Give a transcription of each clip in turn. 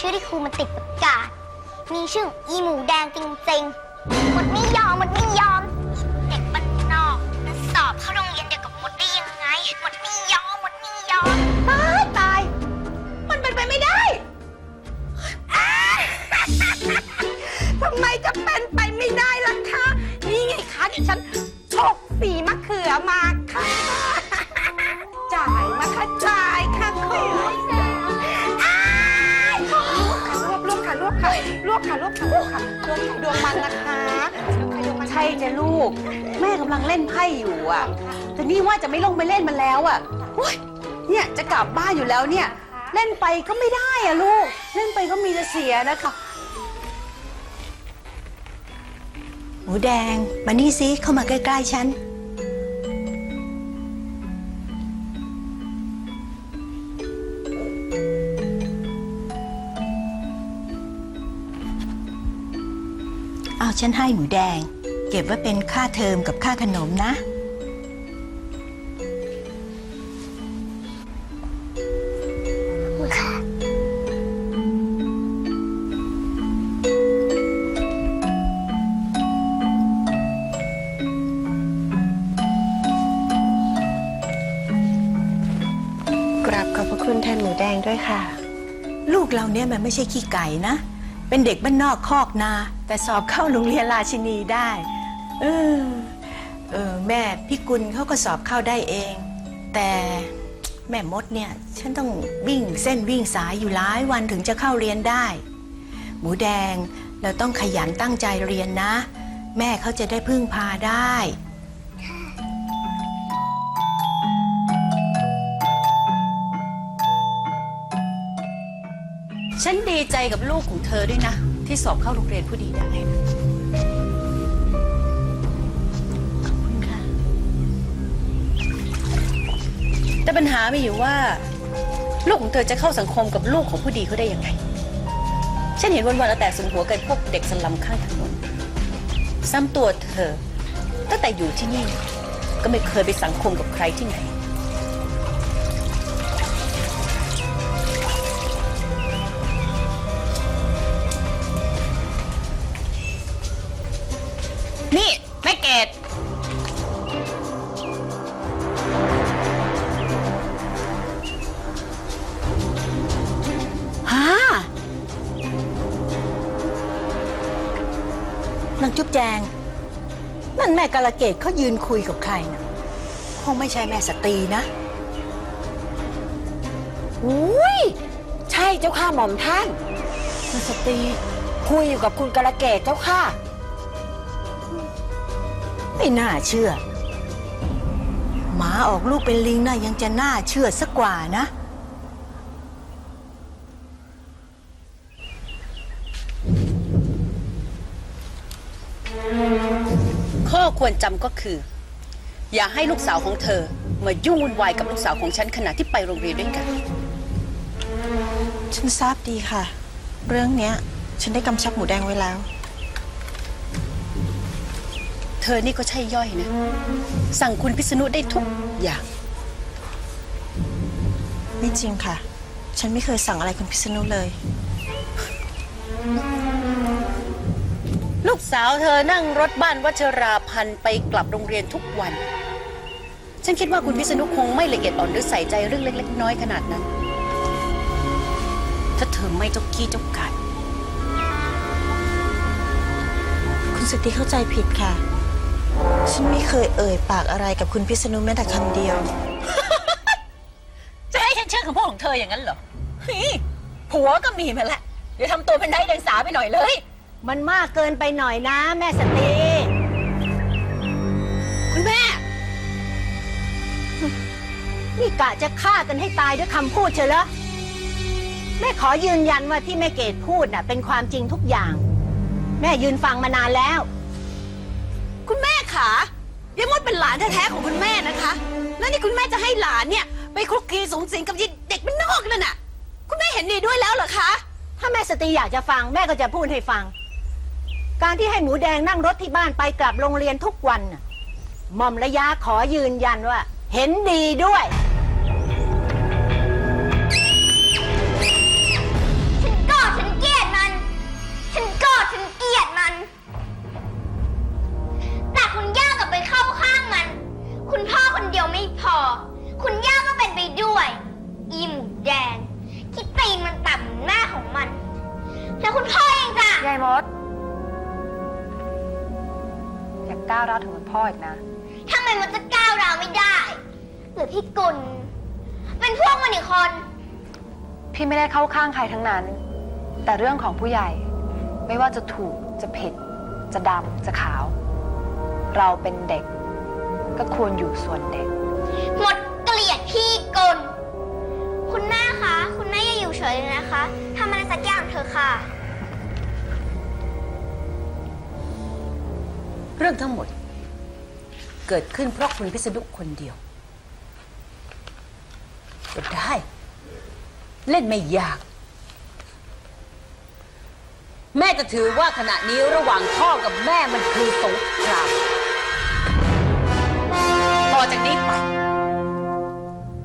ชื่อที่ครูมันติดประกาศ มีชื่ออีหมูแดงจริงๆหมดไม่ยอมหมดไม่ยอม ลูก แม่กำลังเล่นไพ่อยู่อะ แต่นี่ว่าจะไม่ลงไปเล่นมันแล้วอะโอ๊ยเนี่ยจะกลับบ้านอยู่แล้วเนี่ย เล่นไปก็ไม่ได้อะลูก เล่นไปก็มีแต่เสียนะคะ หมูแดง มานี่ซิเข้ามาใกล้ๆฉัน เอาฉันให้หมูแดง ก็บไว้เป็นค่าเทอมกับค่าขนมนะกราบขอบพระคุณแทนหมูแดงด้วยค่ะ ลูกเราเนี่ยมันไม่ใช่ขี้ไก่นะ เป็นเด็กบ้านนอกคอกนา แต่สอบเข้าโรงเรียนราชินีได้ เออเออแม่พี่กุลเขาก็สอบเข้าได้เอง แต่แม่มดเนี่ย ฉันต้องวิ่งเส้นวิ่งสายอยู่หลายวันถึงจะเข้าเรียนได้ หมูแดงเราต้องขยันตั้งใจเรียนนะ แม่เขาจะได้พึ่งพาได้ฉันดีใจกับลูกของเธอด้วยนะ ที่สอบเข้าโรงเรียนผู้ดีได้ ปัญหามีอยู่ว่า ลูกของเธอจะเข้าสังคมกับลูกของผู้ดีเขาได้ยังไง ฉันเห็นวันๆเอาแต่สนหัวกับพวกเด็กสลัมข้างถนน ซ้ำตัวเธอ ตั้งแต่อยู่ที่นี่ ก็ไม่เคยไปสังคมกับใครที่ไหน นี่แม่เกด แจง นั่นแม่กาลเกตเขายืนคุยกับใครนะคงไม่ใช่แม่สตรีนะ อุ้ยใช่เจ้าค่ะหม่อมท่านแม่สตรีคุยอยู่กับคุณกระเกตเจ้าค่ะ ไม่น่าเชื่อ หมาออกลูกเป็นลิงน่ะยังจะน่าเชื่อสักกว่านะ ควรจำก็คือ อย่าให้ลูกสาวของเธอ มายุ่งวุ่นวายกับลูกสาวของฉันขณะที่ไปโรงเรียนด้วยกัน ฉันทราบดีค่ะ เรื่องเนี้ย ฉันได้กำชับหมูแดงไว้แล้ว เธอนี่ก็ใช่ย่อยนะ สั่งคุณพิษณุได้ทุกอย่าง ไม่จริงค่ะ ฉันไม่เคยสั่งอะไรคุณพิษณุเลย ลูกสาวเธอนั่งรถบ้านวัชราพันธ์ไปกลับโรงเรียนทุกวัน ฉันคิดว่าคุณพิษณุคงไม่ละเอียดอ่อนหรือใส่ใจเรื่องเล็ก ๆ น้อยๆขนาดนั้น ถ้าเธอไม่เจ้ากี้เจ้าการคุณสติเข้าใจผิดค่ะ ฉันไม่เคยเอ่ยปากอะไรกับคุณพิษณุแม้แต่คำเดียว จะให้ฉันเชื่อคำพูดของเธออย่างนั้นเหรอเฮ้ยผัวก็มีมาแล้วเดี๋ยวทำตัวเป็นไร้เดียงสาไปหน่อยเลย มันมากเกินไปหน่อยนะ แม่สตรีคุณแม่ นี่กะจะฆ่ากันให้ตายด้วยคำพูดเชียวเหรอแม่ขอยืนยันว่าที่แม่เกดพูดน่ะ เป็นความจริงทุกอย่าง แม่ยืนฟังมานานแล้ว คุณแม่ขาเยมดเป็นหลานแท้ๆของคุณแม่นะคะ แล้วนี่คุณแม่จะให้หลานเนี่ย ไปคลุกคลีสูงสิงกับเด็กเป็นนอกนั่นน่ะ คุณแม่เห็นดีด้วยแล้วเหรอคะ ถ้าแม่สตรีอยากจะฟังแม่ก็จะพูดให้ฟัง การที่ให้หมูแดงนั่งรถที่บ้านไปกลับโรงเรียนทุกวันหม่อมระยะขอยืนยันว่า เห็นดีด้วย ฉันกรธฉันเกลียดมัน ฉันกรธฉันเกลียดมัน แต่คุณย่าก็ไปเข้าข้างมัน คุณพ่อคนเดียวไม่พอ คุณย่าก็เป็นไปด้วย อีหมูแดงคิดตีนมันต่ำหน้าของมัน แล้วคุณพ่อเองจ้ะ ยายมด ก้าวร้าวถึงคุณพ่ออีกนะทำไมมันจะก้าวเราวไม่ได้หรือพี่กุลเป็นพวกมันอีกคน พี่ไม่ได้เข้าข้างใครทั้งนั้น แต่เรื่องของผู้ใหญ่ ไม่ว่าจะถูกจะผิด จะดำจะขาว เราเป็นเด็ก ก็ควรอยู่ส่วนเด็ก หมดเกลียดพี่กุลคุณแม่คะ คุณแม่อย่าอยู่เฉยเลยนะคะทำอะไรสักอย่างเถอะค่ะ เรื่องทั้งหมด เกิดขึ้นเพราะคุณพิษณุคนเดียวก็ได้ เล่นไม่ยาก แม่จะถือว่าขณะนี้ระหว่างพ่อกับแม่มันคือสงครามต่อจากนี้ไป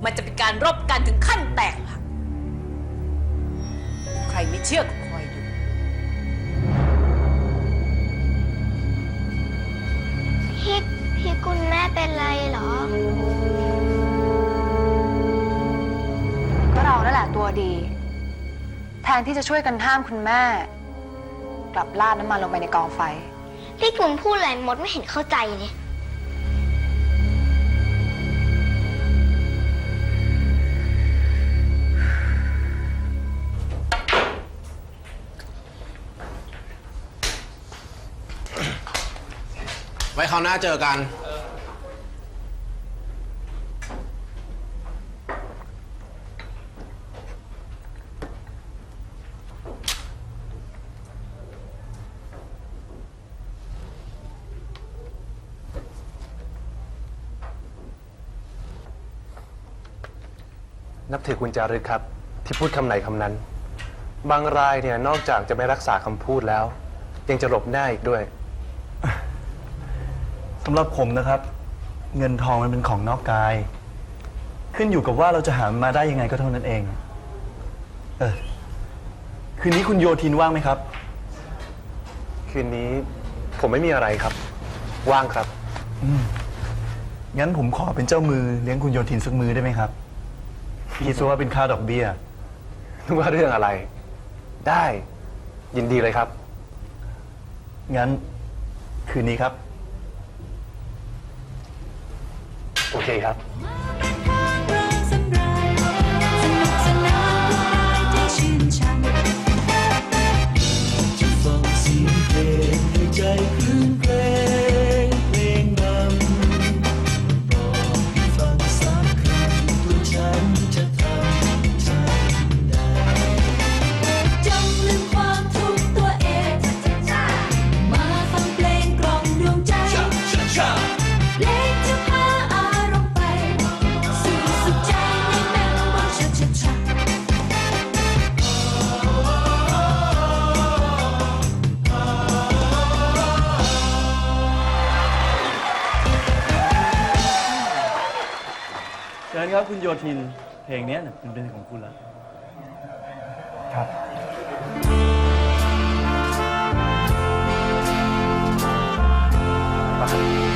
มันจะเป็นการรบกันถึงขั้นแตกหักใครไม่เชื่อ เป็นไรเหรอ ก็เรานั่นแหละตัวดี แทนที่จะช่วยกันห้ามคุณแม่ กลับลาดน้ำมันลงไปในกองไฟ พี่กุลพูดอะไรมดไม่เห็นเข้าใจเลยไว้คราวหน้าเจอกัน นับถือคุณจารึกครับ ที่พูดคำไหนคำนั้น บางรายเนี่ยนอกจากจะไม่รักษาคำพูดแล้ว ยังจะหลบหน้าอีกด้วย สำหรับผมนะครับ เงินทองมันเป็นของนอกกาย ขึ้นอยู่กับว่าเราจะหามันมาได้ยังไงก็เท่านั้นเอง เออ คืนนี้คุณโยทินว่างไหมครับ คืนนี้ผมไม่มีอะไรครับ ว่างครับ งั้นผมขอเป็นเจ้ามือเลี้ยงคุณโยทินสักมือได้ไหมครับ คิดซะว่าเป็นค่าดอกเบี้ยนึกว่าเรื่องอะไร ได้ยินดีเลยครับ งั้น คืนนี้ครับ โอเคครับ ชิญครับคุณโยธิน เพลงเนี้ยเป็นเพลงของคุณแล้ว ครับท่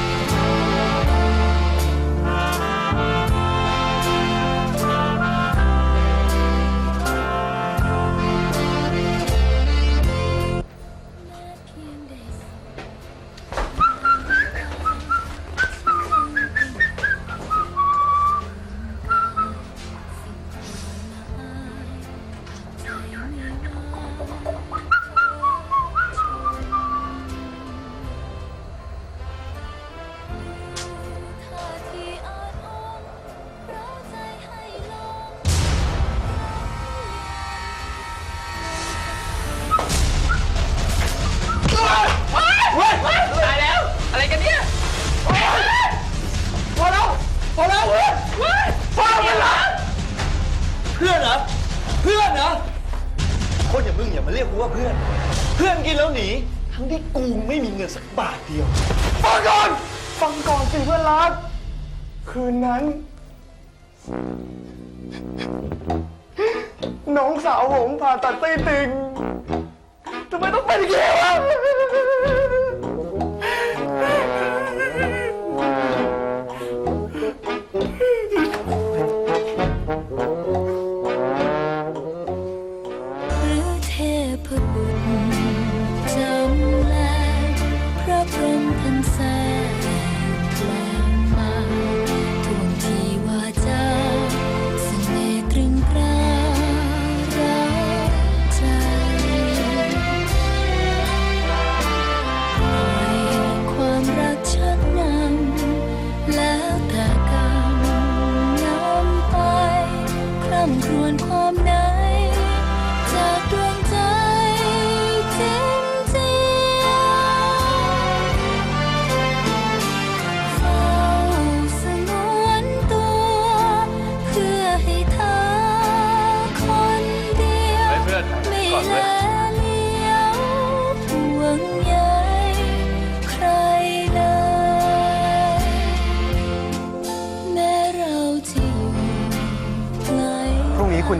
มามาเรียกกูว่าเพื่อน เพื่อนกินแล้วหนี ทั้งที่กูไม่มีเงินสักบาทเดียว ฟังก่อน ฟังก่อนสิเพื่อนรัก คืนนั้น น้องสาวผมผ่าตัดไส้ติ่งทำไมต้องเป็นอย่างนี้วะ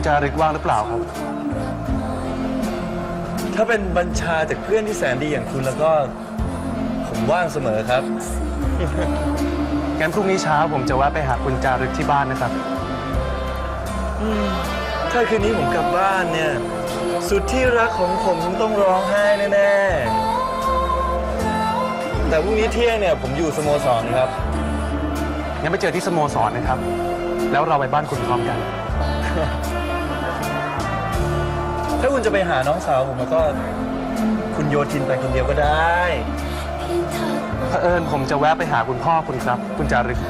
จารึกว่างหรือเปล่าครับ ถ้าเป็นบัญชาจากเพื่อนที่แสนดีอย่างคุณแล้วก็ ผมว่างเสมอครับ งั้นพรุ่งนี้เช้าผมจะแวะไปหาคุณจารึกที่บ้านนะครับ ถ้าคืนนี้ผมกลับบ้านเนี่ย สุดที่รักของผมคงต้องร้องไห้แน่ๆ แต่พรุ่งนี้เที่ยงเนี่ยผมอยู่สโมสรครับ งั้นไปเจอที่สโมสรนะครับ แล้วเราไปบ้านคุณพร้อมกัน ถ้าคุณจะไปหาน้องสาวผมแล้วก็ คุณโยทินไปคนเดียวก็ได้ เผอิญผมจะแวะไปหาคุณพ่อคุณครับ คุณจารึกใ